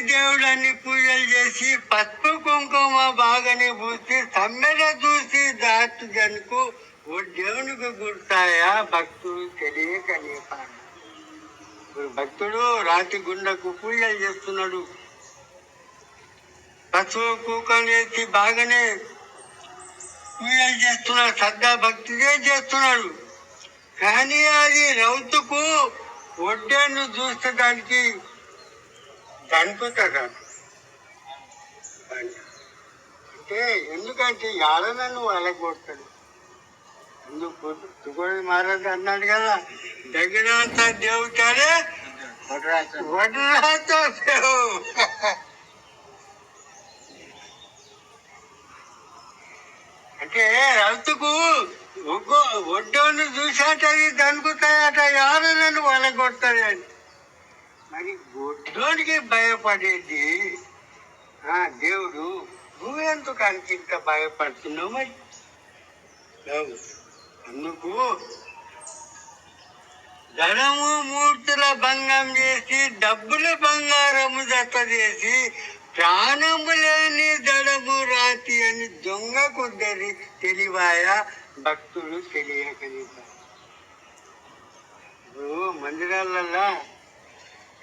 దేవుడన్ని పూజలు చేసి పసుపు కుంకుమ బాగానే పూసి సమ్మెర చూసి దాటు జనుకు ఓ దేవునికి గుర్తాయా భక్తుడు తెలియక ఇప్పుడు భక్తుడు రాతి గుండకు పూజలు చేస్తున్నాడు. పశువు కుక్కలు వేసి బాగానే పూజలు చేస్తున్నాడు శ్రద్ధా భక్తిగా చేస్తున్నాడు. కానీ అది రౌతుకు ఒడ్డేను చూస్తడానికి కాదు అంటే ఎందుకంటే యాడనన్ను అలగొడతాడు ఎందుకు తుగోడి మహారాజు అన్నాడు కదా దగ్గరంతా దేవుతాడే వడ్రాతో దేవు అంటే రౌతుకు ఒగ్గో చూసాట దనుకుతాయట ఎవరు నన్ను వలగొడతాడు అని. మరి ఒడ్డోనికి భయపడేది? ఆ దేవుడు నువ్వెందుకు అంత ఇంత భయపడుతున్నావు మరి? అందుకు ధనము మూర్తుల భంగం చేసి డబ్బులు బంగారము జత చేసి ప్రాణము లేని దడము రాతి అని దొంగకు తెలి తెలివాయ? భక్తులు తెలియకలిగా ఇప్పుడు మందిరాలల్లా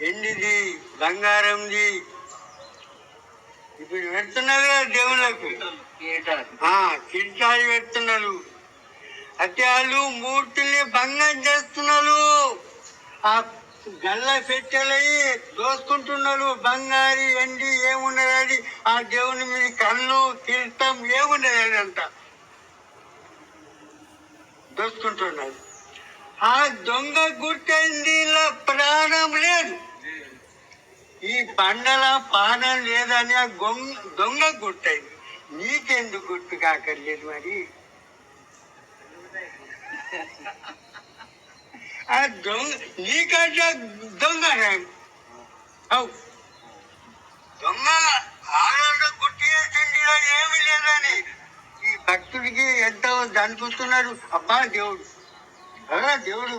ఎండిది బంగారంది. ఇప్పుడు పెడుతున్నారు కదా దేవుళ్ళకు. ఆ, కిరీటాలు పెడుతున్నారు. అయితే వాళ్ళు మూర్తుల్ని భంగం చేస్తున్నారు. ఆ గల్ల పెట్టెలయ్యి దోసుకుంటున్నారు. బంగారి ఎండి ఏమున్నది ఆ దేవుని మీద కళ్ళు కిరీటం ఏమున్నది అంట. దోసుకుంటున్నారు. ఆ దొంగ గుర్తయింది ప్రాణం లేదు. ఈ పండల పానం లేదని ఆ గొంగ దొంగ గుర్తయింది నీకెందుకు గుర్తు కాకర్లేదు మరి? ఆ దొంగ నీకంట దొంగ దొంగ ఆనంద గుర్తు చేసింది ఏమీ లేదని ఈ భక్తుడికి ఎంతో దనిపిస్తున్నారు అబ్బా దేవుడు. అలా దేవుడు.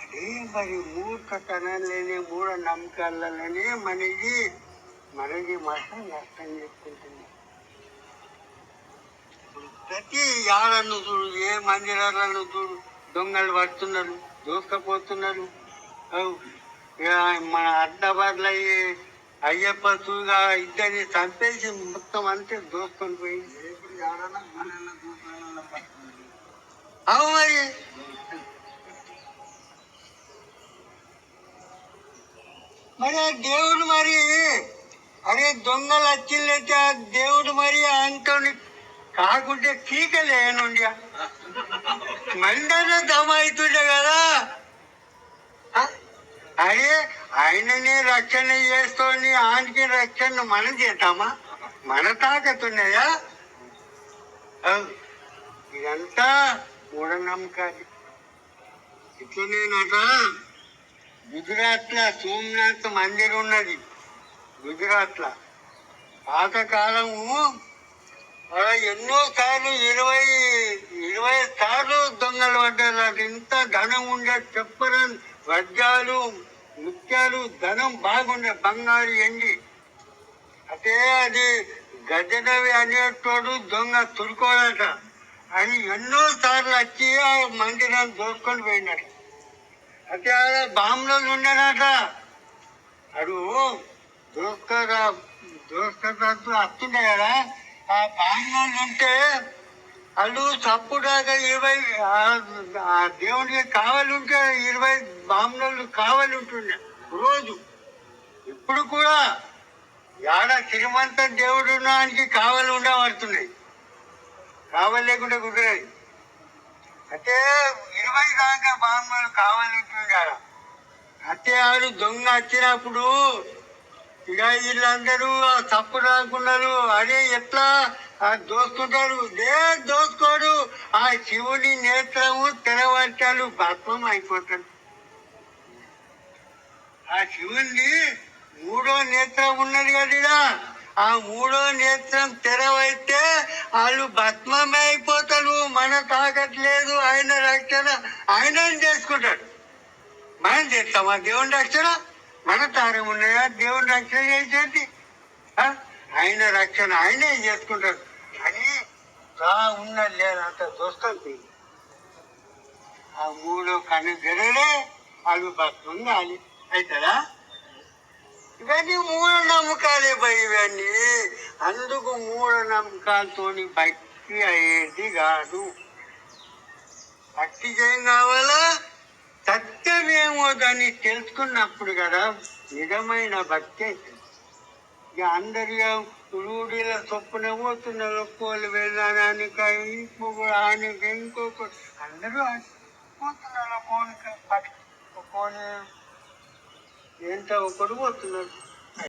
అదే మరి మూర్ఖతనాలనే మూఢ నమ్మకాలనే మనకి మనకి మాత్రం నష్టం చెప్పుకుంటుంది. ప్రతి యాడను చూడు ఏ మందిరాలను చూడు దొంగలు పడుతున్నారు దూసుకపోతున్నారు. ఇక మన అడ్డబార్లు అయ్యప్ప చూగా ఇద్దరిని చంపేసి మొత్తం అంతే దోసుకొని పోయి అవు మరి. మరి ఆ దేవుడు మరి అరే దొంగలు వచ్చిందంటే ఆ దేవుడు మరి అంతని కాకుంటే కీకలేనుండి మందన దమ కదా. ఆ? అరే ఆయననే రక్షణ చేస్తోని ఆయనకి రక్షణ మనం చేద్దామా మన తాకతున్నాయా ఇదంతా మూఢనమ్మకాలు ఇట్లనేనట గుజరాత్లో సోమనాథ్ మందిర్ ఉన్నది గుజరాత్లో. పాతకాలము అలా ఎన్నోసార్లు ఇరవై ఇరవై సార్లు దొంగలు పడ్డారు. అది ఇంత ధనం ఉండే చెప్పరని వజ్రాలు ముత్యాలు ధనం బాగుండే బంగారు ఎండి. అదే అది గజనవి అనేటోడు దొంగ తురుకోడట. అని ఎన్నో సార్లు వచ్చి ఆ మందిరాన్ని దోసుకొని పోయినాడు. అయితే ఆడ బాంబులు ఉండేనట అడు దోస్కరా దోస్కరాతో వస్తుండే కదా. ఆ బాంబులు ఉంటే వాళ్ళు చప్పుడాగా ఇరవై ఆ- దేవునికి దేవుడికి కావాలి ఉంటే ఇరవై బాంబులు కావాలి ఉంటుండే రోజు. ఇప్పుడు కూడా యాడ శ్రీమంత దేవుడు నానికి కావాలి ఉండబడుతున్నాయి. కావాలి లేకుండా కుదిరేది. అయితే ఇరవై దాకా బాంబులు కావాలి ఉంటుండే ఆడ. ఆడు దొంగ వచ్చినప్పుడు ఇక వీళ్ళందరూ తప్పు రాకున్నారు అరే ఎట్లా? ఆ దోసుకుంటారు దే దోసుకోడు. ఆ శివుని నేత్రము తెరవట్టాలు భస్మం అయిపోతాడు ఆ శివుని మూడో నేత్రం ఉన్నది కదా ఆ మూడో నేత్రం తెరవైతే వాళ్ళు భస్మమే అయిపోతారు మన తాగట్లేదు ఆయన రక్షణ ఆయన చేసుకుంటాడు. మనం చేస్తామా? దేవుని రక్షణ? మన తారం ఉన్నాయా? దేవుని రక్షణ చేసేది? ఆయన రక్షణ ఆయనే చేసుకుంటాడు. కానీ రా ఉన్న లేనంత దోస్తుంది ఆ మూడో కన్ను గెడలే వాళ్ళు భక్తి కాలి అవుతారా ఇవన్నీ మూఢ నమ్మకాలే భయ ఇవన్నీ. అందుకు మూఢనమ్మకాలతోని భక్తి అయ్యేది కాదు. భక్తి చేయం కావాలా? సత్యమేమో దాన్ని తెలుసుకున్నప్పుడు కదా నిజమైన భక్తి ఇక అందరి రూఢీల చొప్పున పోతున్న ఒక్కోళ్ళు వెళ్ళడానికి ఆయనకి ఇంకొక అందరూ పోతున్నారు కోనిక కోని ఏంటో కొడుకు పోతున్నాడు.